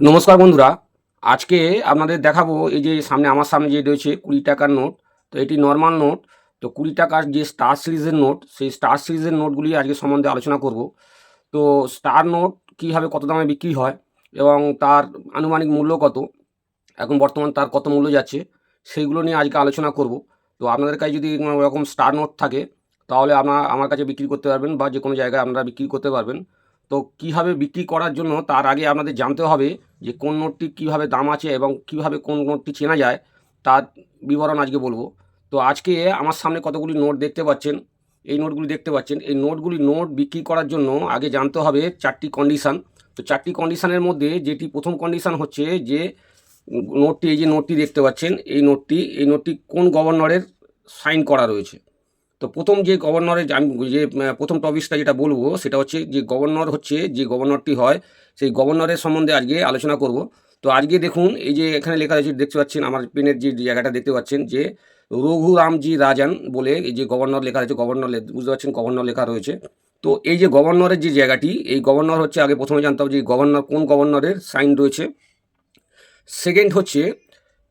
নমস্কার বন্ধুরা, আজকে আপনাদের দেখাবো এই যে সামনে আমার সামনে যে রয়েছে কুড়ি টাকার নোট, তো এটি নর্মাল নোট, তো কুড়ি টাকার যে স্টার সিরিজের নোট, সেই স্টার সিরিজের নোটগুলি আজকে সম্বন্ধে আলোচনা করব। তো স্টার নোট কীভাবে, কত দামে বিক্রি হয় এবং তার আনুমানিক মূল্য কত, এখন বর্তমান তার কত মূল্য যাচ্ছে, সেইগুলো নিয়ে আজকে আলোচনা করব। তো আপনাদের কাছে যদি কোনো রকম স্টার নোট থাকে, তাহলে আপনারা আমার কাছে বিক্রি করতে পারবেন বা যে কোনো জায়গায় আপনারা বিক্রি করতে পারবেন। তো কীভাবে বিক্রি করার জন্য তার আগে আপনাদের জানতে হবে যে কোন নোটটি কীভাবে দাম আছে এবং কীভাবে কোন নোটটি চেনা যায়, তার বিবরণ আজকে বলব। তো আজকে আমার সামনে কতগুলি নোট দেখতে পাচ্ছেন, এই নোটগুলি দেখতে পাচ্ছেন। এই নোটগুলি নোট বিক্রি করার জন্য আগে জানতে হবে চারটি কন্ডিশান তো চারটি কন্ডিশানের মধ্যে যেটি প্রথম কন্ডিশান হচ্ছে যে নোটটি, এই যে নোটটি দেখতে পাচ্ছেন, এই নোটটি এই নোটটি কোন গভর্নরের সাইন করা রয়েছে। তো প্রথম যে গভর্নরের আমি যে প্রথম টপিকসটা যেটা বলব, সেটা হচ্ছে যে গভর্নর হচ্ছে, যে গভর্নরটি হয়, সেই গভর্নরের সম্বন্ধে আজকে আলোচনা করব। তো আজকে দেখুন, এই যে এখানে লেখা রয়েছে, দেখতে পাচ্ছেন, আমার পেনের যে জায়গাটা দেখতে পাচ্ছেন, যে রঘুরামজি রাজান বলে এই যে গভর্নর লেখা রয়েছে গভর্নর বুঝতে পারছেন গভর্নর লেখা রয়েছে। তো এই যে গভর্নরের যে জায়গাটি, এই গভর্নর হচ্ছে, আগে প্রথমে জানতে হবে যে গভর্নর কোন গভর্নরের সাইন রয়েছে। সেকেন্ড হচ্ছে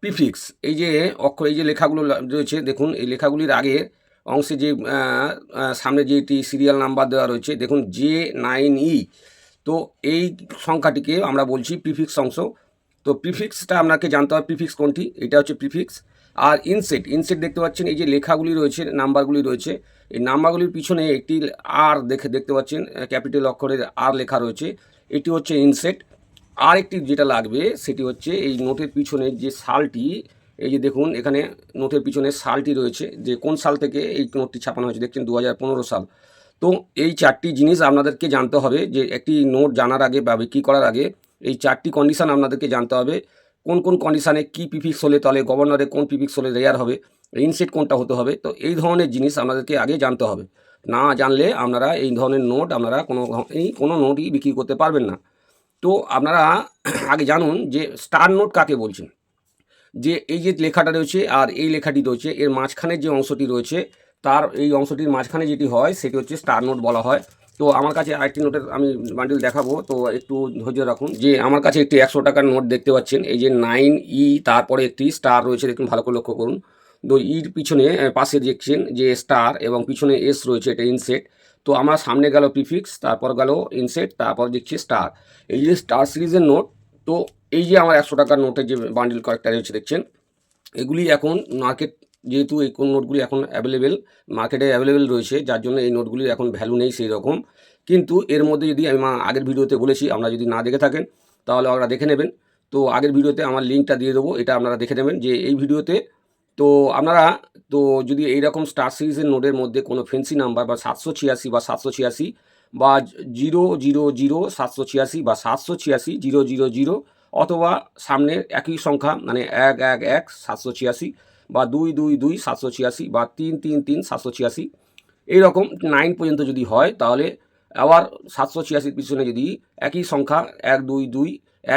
প্রিফিক্স এই যে অক্ষর এই যে লেখাগুলো রয়েছে, দেখুন, এই লেখাগুলির আগে অংশে যে সামনে যেটি সিরিয়াল নাম্বার দেওয়া রয়েছে, দেখুন জে নাইন ই তো এই সংখ্যাটিকে আমরা বলছি প্রিফিক্স অংশ। তো প্রিফিক্সটা আপনাকে জানতে হবে প্রিফিক্স কোনটি? এটা হচ্ছে প্রিফিক্স আর ইনসেট ইনসেট দেখতে পাচ্ছেন, এই যে লেখাগুলি রয়েছে নাম্বারগুলি রয়েছে, এই নাম্বারগুলির পিছনে একটি আর দেখে, দেখতে পাচ্ছেন, ক্যাপিটাল অক্ষরের আর লেখা রয়েছে, এটি হচ্ছে ইনসেট আর একটি যেটা লাগবে, সেটি হচ্ছে এই নোটের পিছনে যে সালটি এই যে দেখুন, এখানে নোটের পিছনে সালটি রয়েছে, যে কোন সাল থেকে এই নোটটি ছাপানো হয়েছে, দেখছেন দু হাজার পনেরো সাল। তো এই চারটি জিনিস আপনাদেরকে জানতে হবে, যে একটি নোট জানার আগে বা বিক্রি করার আগে এই চারটি কন্ডিশান আপনাদেরকে জানতে হবে। কোন কোন কন্ডিশানে কী প্রিফিক্স হলে তাহলে গভর্নরে কোন প্রিফিক্স হলে রেয়ার হবে ইনসেট কোনটা হতে হবে, তো এই ধরনের জিনিস আপনাদেরকে আগে জানতে হবে। না জানলে আপনারা এই ধরনের নোট আপনারা কোনো এই কোনো নোটই বিক্রি করতে পারবেন না। তো আপনারা আগে জানুন যে স্টার নোট কাকে বলছেন। যে এই যে লেখাটা রয়েছে আর এই লেখাটি রয়েছে, এর মাঝখানের যে অংশটি রয়েছে, তার এই অংশটির মাঝখানে যেটি হয়, সেটি হচ্ছে স্টার নোট বলা হয়। তো আমার কাছে আরেকটি নোটের আমি বান্ডিল দেখাবো, তো একটু ধৈর্য রাখুন। যে আমার কাছে একটি একশো টাকার নোট দেখতে পাচ্ছেন, এই যে নাইন ই তারপরে একটি স্টার রয়েছে, দেখুন ভালো করে লক্ষ্য করুন। তো ইর পিছনে পাশে দেখছেন যে স্টার এবং পিছনে এস রয়েছে, এটা ইনসেট তো আমার সামনে গেল প্রিফিক্স তারপর গেল ইনসেট তারপর দেখছি স্টার এই যে স্টার সিরিজের নোট তো এই যে আমার একশো টাকার নোটের যে বান্ডিল কয়েকটা রয়েছে, দেখছেন? এগুলি এখন মার্কেট যেহেতু এই কোন নোটগুলি এখন অ্যাভেলেবেল মার্কেটে অ্যাভেলেবেল রয়েছে, যার জন্য এই নোটগুলির এখন ভ্যালু নেই সেই রকম কিন্তু এর মধ্যে যদি আমি আগের ভিডিওতে বলেছি, আপনারা যদি না দেখে থাকেন, তাহলে আপনারা দেখে নেবেন। তো আগের ভিডিওতে আমার লিঙ্কটা দিয়ে দেবো, এটা আপনারা দেখে নেবেন যে এই ভিডিওতে। তো আপনারা, তো যদি এই রকম স্টার সিরিজের নোটের মধ্যে কোনো ফেন্সি নাম্বার বা সাতশো ছিয়াশি বা সাতশো ছিয়াশি বা জিরো জিরো জিরো সাতশো ছিয়াশি বা সাতশো ছিয়াশি জিরো জিরো জিরো অথবা সামনের একই সংখ্যা মানে এক এক এক, সাতশো ছিয়াশি বা দুই দুই দুই, সাতশো ছিয়াশি বা তিন তিন তিন, সাতশো ছিয়াশি। এইরকম নাইন পর্যন্ত যদি হয়, তাহলে আবার সাতশো ছিয়াশির পিছনে যদি একই সংখ্যা, এক, দুই দুই,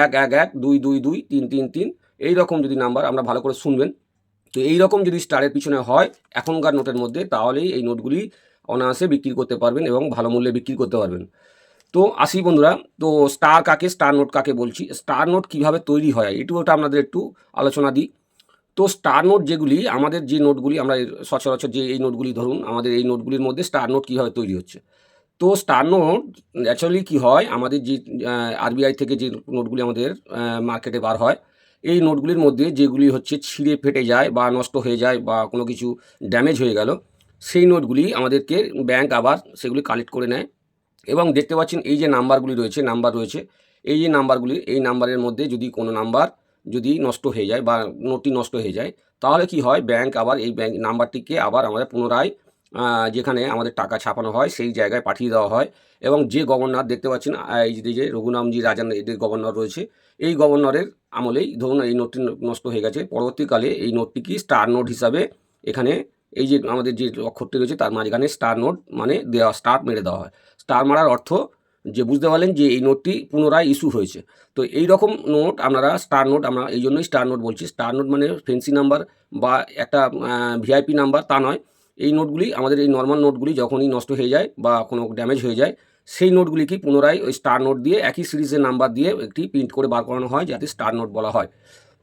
এক এক এক, দুই দুই দুই, তিন তিন তিন এই রকম যদি নাম্বার আমরা ভালো করে শুনবেন। তো এই রকম যদি স্টারের পিছনে হয়, এখনকার নোটের মধ্যে, তাহলেই এই নোটগুলি অনায়াসে বিক্রি করতে পারবেন এবং ভালো মূল্যে বিক্রি করতে পারবেন। তো আসি বন্ধুরা, তো স্টার কাকে স্টার নোট কাকে বলছি? স্টার নোট কীভাবে তৈরি হয় এটুকুটা আপনাদের একটু আলোচনা দিই। তো স্টার নোট যেগুলি, আমাদের যে নোটগুলি আমরা সচরাচর যে এই নোটগুলি ধরুন, আমাদের এই নোটগুলির মধ্যে স্টার নোট কীভাবে তৈরি হচ্ছে। তো স্টার নোট অ্যাকচুয়ালি কী হয়, আমাদের যে আরবিআই থেকে যে নোটগুলি আমাদের মার্কেটে বার হয়, এই নোটগুলির মধ্যে যেগুলি হচ্ছে ছিঁড়ে ফেটে যায় বা নষ্ট হয়ে যায় বা কোনো কিছু ড্যামেজ হয়ে গেল, সেই নোটগুলি আমাদেরকে ব্যাংক আবার সেগুলি কালেক্ট করে নেয়। এবং দেখতে পাচ্ছেন এই যে নাম্বারগুলি রয়েছে, নাম্বার রয়েছে। এই যে নাম্বারগুলি, এই নাম্বারের মধ্যে যদি কোনো নাম্বার যদি নষ্ট হয়ে যায় বা নোটটি নষ্ট হয়ে যায়, তাহলে কি হয়? ব্যাংক আবার এই ব্যাংক নাম্বারটিকে আবার আমাদের পুনরায় যেখানে আমাদের টাকা ছাপানো হয়, সেই জায়গায় পাঠিয়ে দেওয়া হয়। এবং যে গভর্নর দেখতে পাচ্ছেন এই যে যে রঘুনামজি রাজান এদের গভর্নর রয়েছে, এই গভর্নরের আমলেই ধরুন এই নোটটি নষ্ট হয়ে গেছে, পরবর্তীকালে এই নোটটি কি স্টার নোট হিসাবে এখানে এই যে আমাদের যে অক্ষরটি রয়েছে তার মাঝখানে স্টার নোট মানে দেওয়া স্টার মেরে দেওয়া হয়। স্টার মারার অর্থ যে বুঝতে পারলেন যে এই নোটটি পুনরায় ইস্যু হয়েছে। তো এই রকম নোট আপনারা স্টার নোট আমরা এই জন্যই স্টার নোট বলছি। স্টার নোট মানে ফেন্সি নাম্বার বা একটা ভিআইপি নাম্বার তা নয়। এই নোটগুলি আমাদের এই নর্মাল নোটগুলি যখনই নষ্ট হয়ে যায় বা কোনো ড্যামেজ হয়ে যায়, সেই নোটগুলিকে পুনরায় ওই স্টার নোট দিয়ে একই সিরিজের নাম্বার দিয়ে একটি প্রিন্ট করে বার করানো হয় যাতে স্টার নোট বলা হয়।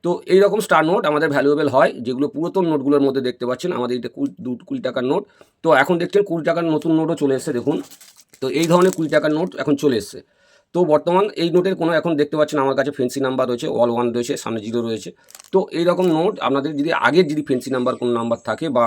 তো এই রকম স্টার নোট আমাদের ভ্যালুয়েবল হয়, যেগুলো পুরাতন নোটগুলোর মধ্যে দেখতে পাচ্ছেন। আমাদের এটা কুড়ি, দু, কুড়ি টাকার নোট তো এখন দেখছেন কুড়ি টাকার নতুন নোটও চলে এসেছে, দেখুন। তো এই ধরনের কুড়ি টাকার নোট এখন চলে এসেছে। তো বর্তমান এই নোটের কোনো এখন দেখতে পাচ্ছেন, আমার কাছে ফেন্সি নাম্বার রয়েছে অল ওয়ান রয়েছে, সামনে জিরো রয়েছে। তো এই রকম নোট আপনাদের যদি আগের যদি ফেন্সি নাম্বার কোনো নাম্বার থাকে বা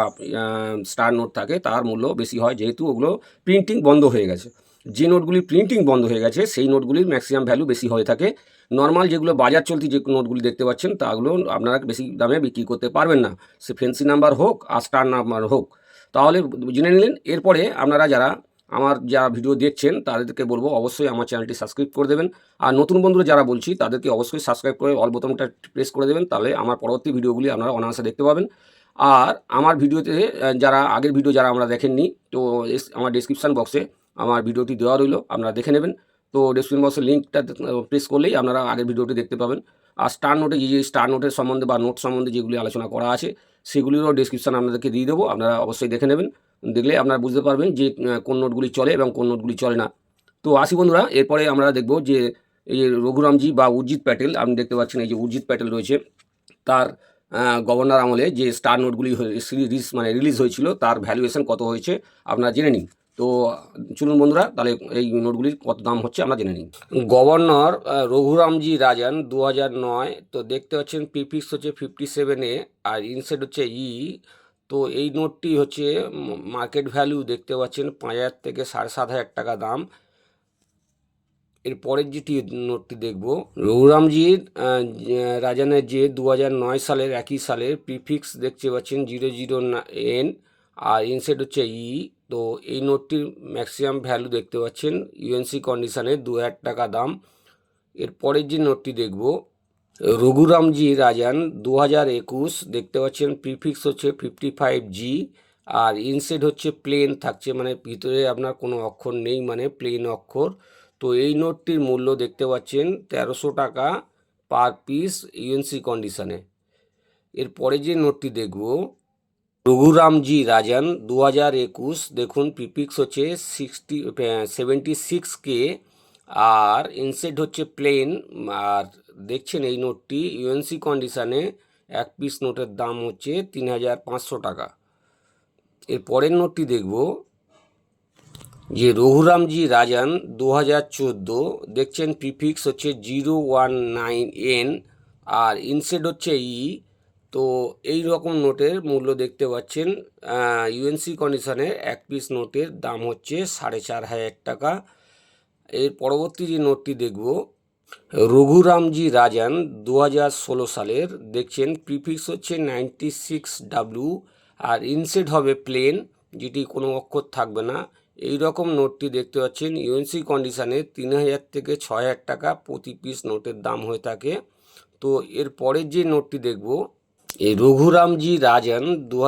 স্টার নোট থাকে, তার মূল্য বেশি হয়, যেহেতু ওগুলো প্রিন্টিং বন্ধ হয়ে গেছে। যে নোটগুলির প্রিন্টিং বন্ধ হয়ে গেছে, সেই নোটগুলির ম্যাক্সিমাম ভ্যালু বেশি হয়ে থাকে। নর্মাল যেগুলো বাজার চলতি যে নোটগুলি দেখতে পাচ্ছেন, তাগুলো আপনারা বেশি দামে বিক্রি করতে পারবেন না। সে ফেন্সি নাম্বার হোক আর স্টার নাম্বার হোক। তাহলে জেনে নিলেন, এরপরে আপনারা যারা আমার যারা ভিডিও দেখছেন, তাদেরকে বলব অবশ্যই আমার চ্যানেলটি সাবস্ক্রাইব করে দেবেন। আর নতুন বন্ধুরা যারা বলছি, তাদেরকে অবশ্যই সাবস্ক্রাইব করে অল বোতামটা প্রেস করে দেবেন, তাহলে আমার পরবর্তী ভিডিওগুলি আপনারা অনায়াসে দেখতে পাবেন। আর আমার ভিডিওতে যারা আগের ভিডিও যারা আমরা দেখেননি, তো আমার ডিসক্রিপশান বক্সে আমার ভিডিওটি দেওয়া রইল, আপনারা দেখে নেবেন। তো ডিসক্রিপশন বক্সের লিঙ্কটা প্রেস করলেই আপনারা আগের ভিডিওটি দেখতে পাবেন। আর স্টার নোটে যে স্টার নোটের সম্বন্ধে বা নোট সম্বন্ধে যেগুলি আলোচনা করা আছে, সেগুলিরও ডিসক্রিপশান আপনাদেরকে দিয়ে দেবো, আপনারা অবশ্যই দেখে নেবেন। দেখলে আপনারা বুঝতে পারবেন যে কোন নোটগুলি চলে এবং কোন নোটগুলি চলে না। তো আসি বন্ধুরা, এরপরে আমরা দেখব যে, এই রঘুরামজি বা উর্জিত প্যাটেল, আপনি দেখতে পাচ্ছেন এই যে উর্জিত প্যাটেল রয়েছে। তার গভর্নর আমলে যে স্টার নোটগুলি সিরিজ মানে রিলিজ হয়েছিল, তার ভ্যালুয়েশন কত হয়েছে, আপনারা জেনে নিন। তো চলুন বন্ধুরা, তাহলে এই নোটগুলির কত দাম হচ্ছে আমরা জেনে নিই। গভর্নর রঘুরামজি রাজান দু নয়, তো দেখতে পাচ্ছেন প্রিফিক্স হচ্ছে ফিফটি সেভেনে আর ইনসেট হচ্ছে ই তো এই নোটটি হচ্ছে মার্কেট ভ্যালু দেখতে পাচ্ছেন পাঁচ হাজার থেকে সাড়ে সাত হাজার টাকা দাম। এর পরের যেটি নোটটি দেখব রঘুরামজির রাজানের যে দু নয় সালের একই সালের প্রিফিক্স দেখতে পাচ্ছেন zero zero N R inset হচ্ছে ই তো এই নোটটির ম্যাক্সিমাম ভ্যালু দেখতে পাচ্ছেন ইউএনসি কন্ডিশনে দু হাজার টাকা দাম। এর পরের যে নোটটি দেখব, রঘুরামজি রাজান দু হাজার একুশ, দেখতে পাচ্ছেন প্রিফিক্স হচ্ছে ফিফটি ফাইভ জি আর ইনসেট হচ্ছে প্লেন থাকছে মানে ভিতরে আপনার কোনো অক্ষর নেই মানে প্লেন অক্ষর। তো এই নোটটির মূল্য দেখতে পাচ্ছেন তেরোশো টাকা পার পিস ইউএনসি কন্ডিশনে এরপরে যে নোটটি দেখব রঘুরামজি রাজান দু হাজার একুশ, দেখুন প্রিপিক্স হচ্ছে সিক্সটি সেভেন্টি সিক্স কে, আর ইনসেট হচ্ছে প্লেন আর দেখছেন এই নোটটি ইউএনসি কন্ডিশানে এক পিস নোটের দাম হচ্ছে তিন হাজার পাঁচশো টাকা। এর পরের নোটটি দেখব, যে রঘুরামজি রাজান দু হাজার চোদ্দ, দেখছেন প্রিফিক্স হচ্ছে zero one nine N R inset হচ্ছে ই তো এই রকম নোটের মূল্য দেখতে পাচ্ছেন ইউএনসি কন্ডিশনের এক পিস নোটের দাম হচ্ছে সাড়ে চার হাজার টাকা। এর পরবর্তী যে নোটটি দেখব, রঘুরামজি রাজান দু হাজার ষোলো সালের, দেখছেন প্রিফিক্স হচ্ছে ninety six W R inset হবে প্লেন যেটি কোনো অক্ষর থাকবে না। এই রকম নোটটি দেখতে পাচ্ছেন ইউএনসি কন্ডিশনে তিন হাজার থেকে ছ হাজার টাকা প্রতি পিস নোটের দাম হয়ে থাকে। তো এর পরের যে নোটটি দেখব এই রঘুরামজি রাজান দু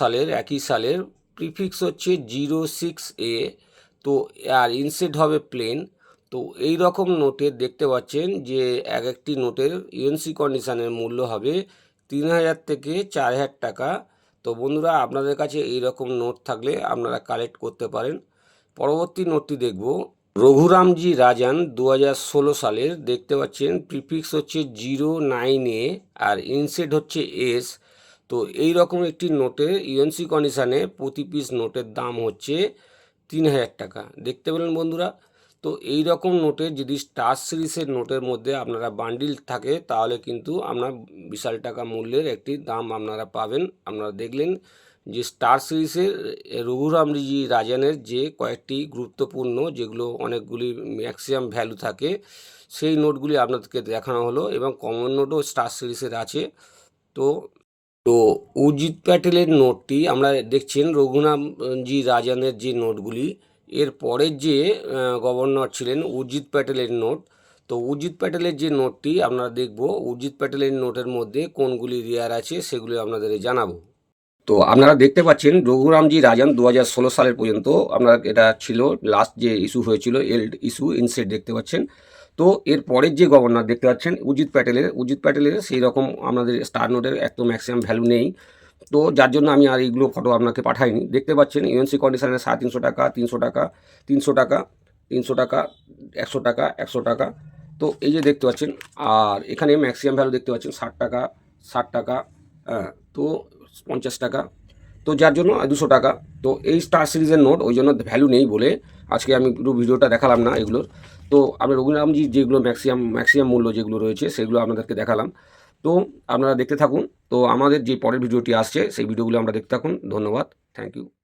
সালের একই সালের প্রিফিক্স হচ্ছে জিরো সিক্স এ। তো আর ইনসেট হবে প্লেন। তো এই রকম নোটের দেখতে পাচ্ছেন যে এক একটি নোটের ইউএনসি কন্ডিশনের মূল্য হবে তিন হাজার থেকে চার হাজার টাকা। তো বন্ধুরা, আপনাদের কাছে এই রকম নোট থাকলে আপনারা কালেক্ট করতে পারেন। পরবর্তী নোটটি দেখব। রঘুরামজি রাজান দু ষোলো সালের দেখতে পাচ্ছেন, প্রিফিক্স হচ্ছে জিরো নাইন এ আর ইনসেট হচ্ছে এস। তো এই রকম একটি নোটে ইউএনসি কন্ডিশানে প্রতি পিস নোটের দাম হচ্ছে তিন হাজার টাকা। দেখতে পেলেন বন্ধুরা? তো এই রকম নোটের যদি স্টার সিরিজের নোটের মধ্যে আপনারা বান্ডিল থাকে, তাহলে কিন্তু আপনার বিশাল টাকা মূল্যের একটি দাম আপনারা পাবেন। আপনারা দেখলেন যে স্টার সিরিজের রঘুরামজি রাজানের যে কয়েকটি গুরুত্বপূর্ণ, যেগুলো অনেকগুলি ম্যাক্সিমাম ভ্যালু থাকে, সেই নোটগুলি আপনাদেরকে দেখানো হলো এবং কমন নোটও স্টার সিরিজের আছে। তো তো উজিত প্যাটেলের নোটটি আমরা দেখছেন রঘুনাথজি রাজানের যে নোটগুলি। এর পরের যে গভর্নর ছিলেন উজিত প্যাটেলের নোট। তো উজিত প্যাটেলের যে নোটটি আমরা দেখব উজিত প্যাটেলের নোটের মধ্যে কোনগুলি রেয়ার আছে সেগুলি আপনাদের জানাব। তো আপনারা দেখতে পাচ্ছেন রঘুরামজি রাজান দু হাজার ষোলো সালের পর্যন্ত আপনারা এটা ছিল লাস্ট যে ইস্যু হয়েছিল এল ইস্যু ইনসেট দেখতে পাচ্ছেন। তো এর পরের যে গভর্নর দেখতে পাচ্ছেন, উজিত প্যাটেলের উজিত প্যাটেলের সেই রকম আমাদের স্টার নোটের এত ম্যাক্সিমাম ভ্যালু নেই। তো যার জন্য আমি আর এইগুলো ফটো আপনাকে পাঠাইনি। দেখতে পাচ্ছেন ইউএনসি কন্ডিশনে সাড়ে তিনশো টাকা তিনশো টাকা তিনশো টাকা তিনশো টাকা, একশো টাকা একশো টাকা। তো এই যে দেখতে পাচ্ছেন, আর এখানে ম্যাক্সিমাম ভ্যালু দেখতে পাচ্ছেন ষাট টাকা ষাট টাকা হ্যাঁ তো পঞ্চাশ টাকা। তো যার জন্য দুশো টাকা। তো এই স্টার সিরিজের নোট, ওই জন্য ভ্যালু নেই বলে আজকে আমি পুরো ভিডিওটা দেখালাম না এগুলোর। তো আমি রঘুরামজি যেগুলো ম্যাক্সিমাম ম্যাক্সিমাম মূল্য যেগুলো রয়েছে সেগুলো আপনাদেরকে দেখালাম। তো আপনারা দেখতে থাকুন। তো আমাদের যে পরের ভিডিওটি আসছে, সেই ভিডিওগুলো আমরা দেখতে থাকুন। ধন্যবাদ। Thank you